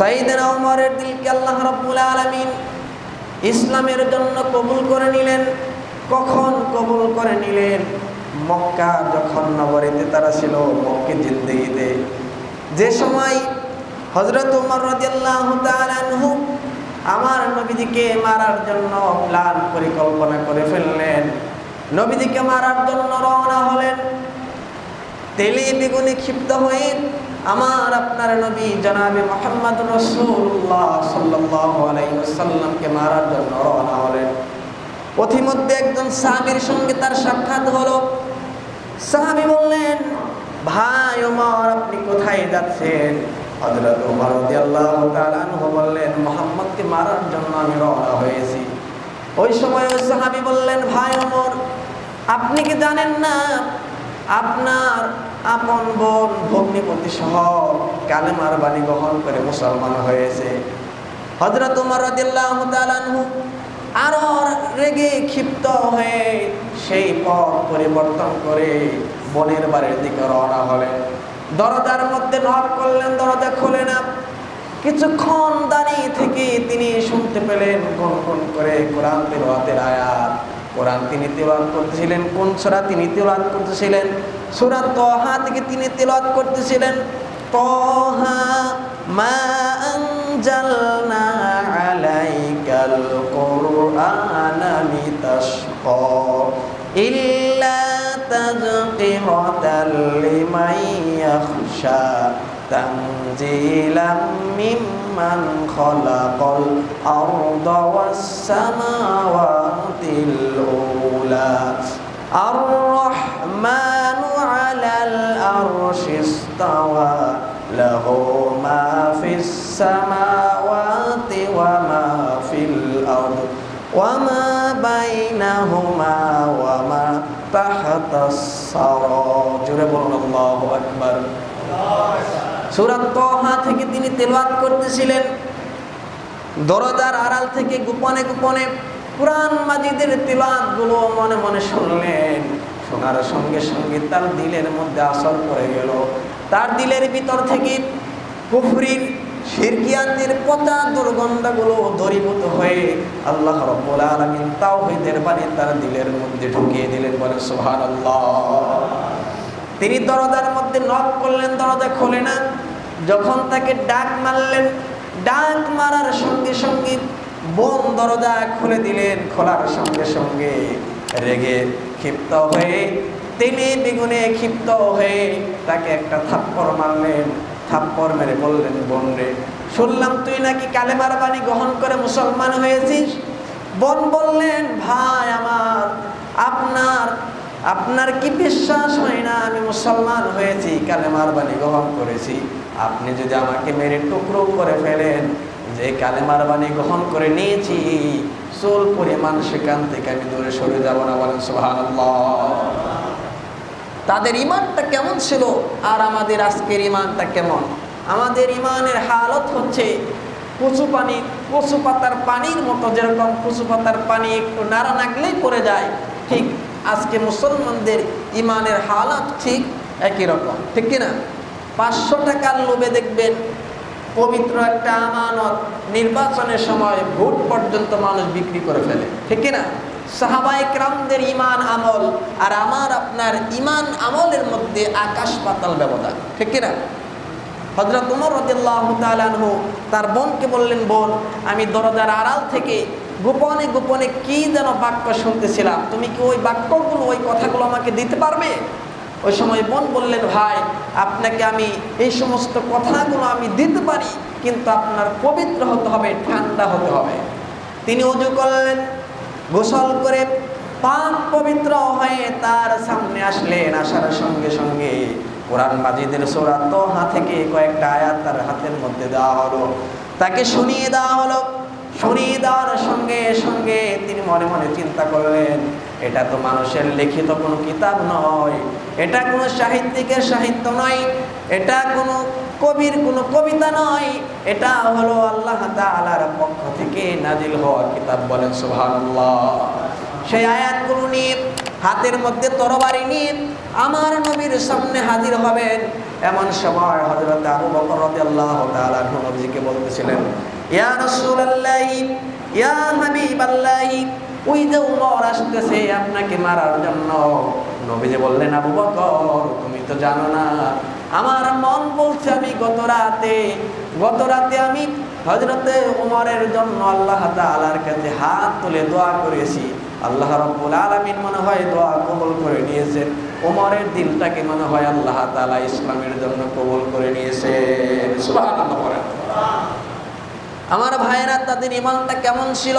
সাইদেনা ওমরের দিলকে আল্লাহ রাব্বুল আলামিন ইসলামের জন্য কবুল করে নিলেন। কখন কবুল করে নিলেন? মক্কা যখন নগরীতে তারা ছিল মক্কে জিন্দেগিতে। যে সময় হজরত উমর রাদিয়াল্লাহু আনহু আমার নবীজিকে মারার জন্য প্ল্যান পরিকল্পনা করে ফেললেন। নবীজিকে মারার জন্য রওনা হলেন। তেলে বেগুনে ক্ষিপ্ত হয়ে আমার আপনার নবী জনাবে মোহাম্মদ রসুল্লাহ সাল্লাহ আলাইসাল্লামকে মারার জন্য রওনা হলেন। পথিমধ্যে একজন সাহাবির সঙ্গে তার সাক্ষাৎ হলো। সাহাবি বললেন, ভাই ওমর, আপনি কোথায় যাচ্ছেন? হযরত ওমর আল্লাহ তাআলা আনহু বললেন, মুহাম্মদকে মারার জন্য আমি রওনা হয়েছি। ওই সময় ওই সাহাবি বললেন, ভাই ওমর, আপনি কি জানেন না, আপনার আপন বোন ভগ্নিপতি সহ কালেমার বাণী গ্রহণ করে মুসলমান হয়েছে। হজরত উমর রাদিয়াল্লাহু তাআলা আনহু আরও রেগে ক্ষিপ্ত হয়ে সেই পথ পরিবর্তন করে বনের বাড়ির দিকে রওনা হলেন। দরজার মধ্যে নক করলেন, দরজা খোলে না। কিছুক্ষণ দাঁড়িয়ে থেকে তিনি শুনতে পেলেন কোন কোন করে কোরআন তেলাওয়াতের আয়াত। কোরআন তিনি তেলাওয়াত করতেছিলেন, কোন সূরা তিনি তেলাওয়াত করতেছিলেন? সূরা তহা থেকে তিনি তেলাওয়াত করতেছিলেন, তহা মা আনজালনা আলাইকাল কুরআনা লিতাশকা ইল্লা তাযকিরাতাল লিমান ইয়াখশা। تنزيلا ممن خلق الأرض والسماوات الأولى. الرحمن على الأرش استوى له ما في السماوات وما في الأرض. وما بينهما وما تحت الثرى جرب الله أكبر. সুরাত তহা থেকে তিনি তেলাওয়াত করতেছিলেন। দরজার আড়াল থেকে গোপনে গোপনে কোরআন মাজিদের তেলাওয়াতগুলো মনে মনে শুনলেন। শোনার সঙ্গে সঙ্গে তার দিলের মধ্যে আসর পড়ে গেল। তার দিলের ভিতর থেকে কুফরির শিরকিয়াতের পচা দুর্গন্ধগুলো দরিভূত হয়ে আল্লাহ রব্বুল আলামিন তাওহীদের বাণী তার দিলের মধ্যে ঢুকিয়ে দিলেন বলে সুবহানাল্লাহ। তিনি দরজার মধ্যে নক করলেন, দরজা খোলে না। যখন তাকে ডাক মারলেন, ডাক মারার সঙ্গে সঙ্গে বোন দরজা খুলে দিলেন, খোলার সঙ্গে সঙ্গে রেগে ক্ষিপ্ত হয়ে তিনি বেগুনে ক্ষিপ্ত হয়ে তাকে একটা থাপ্পড় মারলেন। থাপ্পড় মেরে বললেন, বোন রে, শুনলাম তুই নাকি কালেমার বাণী গ্রহণ করে মুসলমান হয়েছিস? বোন বললেন, ভাই আমার, আপনার আপনার কি বিশ্বাস হয় না আমি মুসলমান হয়েছি, কালেমার বাণী গ্রহণ করেছি? আপনি যদি আমাকে মেরে টুকরো করে ফেলেন, যে কালেমার বাণী গ্রহণ করে নিয়েছি, চোল পরিমাণ সেখান থেকে আমি দূরে সরে যাব না বলেন সুবহানাল্লাহ। তাদের ইমানটা কেমন ছিল? আর আমাদের আজকের ইমানটা কেমন? আমাদের ইমানের হালত হচ্ছে কচু পানি, কচু পাতার পানির মতো যেরকম কচু পাতার পানি একটু নাড়া নাগলেই পড়ে যায়, ঠিক আজকে মুসলমানদের ইমানের হালাত ঠিক একই রকম, ঠিক কিনা? পাঁচশো টাকার লোভে দেখবেন পবিত্র একটা আমানত নির্বাচনের সময় ভোট পর্যন্ত মানুষ বিক্রি করে ফেলে, ঠিক কিনা? সাহাবাই ক্রামদের ইমান আমল আর আমার আপনার ইমান আমলের মধ্যে আকাশ পাতাল ব্যবধান, ঠিক কিনা? হজরত উমর রদিল্লাহ তার বোনকে বললেন, বোন, আমি দরজার আড়াল থেকে গোপনে গোপনে কি যেন বাক্য শুনতেছিলাম। তুমি কি ওই বাক্যগুলো, ওই কথাগুলো আমাকে দিতে পারবে? ওই সময় বোন বললেন, ভাই, আপনাকে আমি এই সমস্ত কথাগুলো আমি দিতে পারি, কিন্তু আপনার পবিত্র হতে হবে, ঠান্ডা হতে হবে। তিনি অজু করলেন, গোসল করে পাক পবিত্র হয়ে তার সামনে আসলেন আসার সঙ্গে সঙ্গে। কোরআন মাজিদের সোরা তোহা থেকে কয়েকটা আয়াত তার হাতের মধ্যে দেওয়া হলো। তাকে শুনিয়ে দেওয়া হলো। দেওয়ার সঙ্গে সঙ্গে তিনি মনে মনে চিন্তা করলেন, এটা তো মানুষের লিখিত কোনো কিতাব নয়, এটা কোনো সাহিত্যিকের সাহিত্য নয়, এটা কোনো কবির কোনো কবিতা নয়, এটা হলো আল্লাহ তাআলার পক্ষ থেকে নাজিল হওয়া কিতাব বলেন সুবহানাল্লাহ। সেই আয়াতগুলো নিয়ে, হাতের মধ্যে তরবারি নিয়ে আমার নবীর সামনে হাজির হবেন, এমন সময় হযরত আবু বকর রাদিয়াল্লাহু তাআলা নবীজিকে বলতেছিলেন ইয়া রাসূলুল্লাহ, ইয়া হাবিবাল্লাহ, ওই যে উমর আসতেছে আপনাকে মারার জন্য। নবীজি বললেন, আবু বকর, তুমি তো জানো না, আমার মন বলছে আমি গত রাতে গত রাতে আমি হজরতে উমরের জন্য আল্লাহ তাআলার কাছে হাত তুলে দোয়া করেছি। আল্লাহ রব্বুল আলামিন মনে হয় দোয়া কবুল করে নিয়েছেন উমরের দিলটাকে মনে হয় আল্লাহ তাআলা ইসলামের জন্য কবুল করে নিয়েছে। আমার ভাইয়েরা, তাদের ইমানটা কেমন ছিল?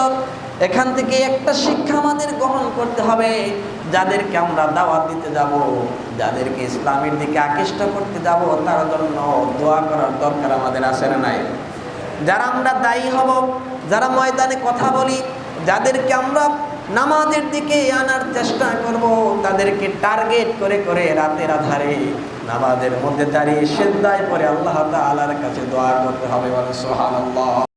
এখান থেকে একটা শিক্ষা আমাদের গ্রহণ করতে হবে। যাদেরকে আমরা দাওয়াত দিতে যাব, যাদেরকে ইসলামের দিকে আকৃষ্ট করতে যাব, তার জন্য দোয়া করার দরকার আমাদের আছে না নাই? যারা আমরা দায়ী হব, যারা ময়দানে কথা বলি, যাদেরকে আমরা নামাজের দিকে আনার চেষ্টা করব, তাদেরকে টার্গেট করে করে রাতের আধারে নামাজের মধ্যে দাঁড়িয়ে সেদ্দায় পরে আল্লাহ তাআলার কাছে দোয়া করতে হবে সুবহানাল্লাহ।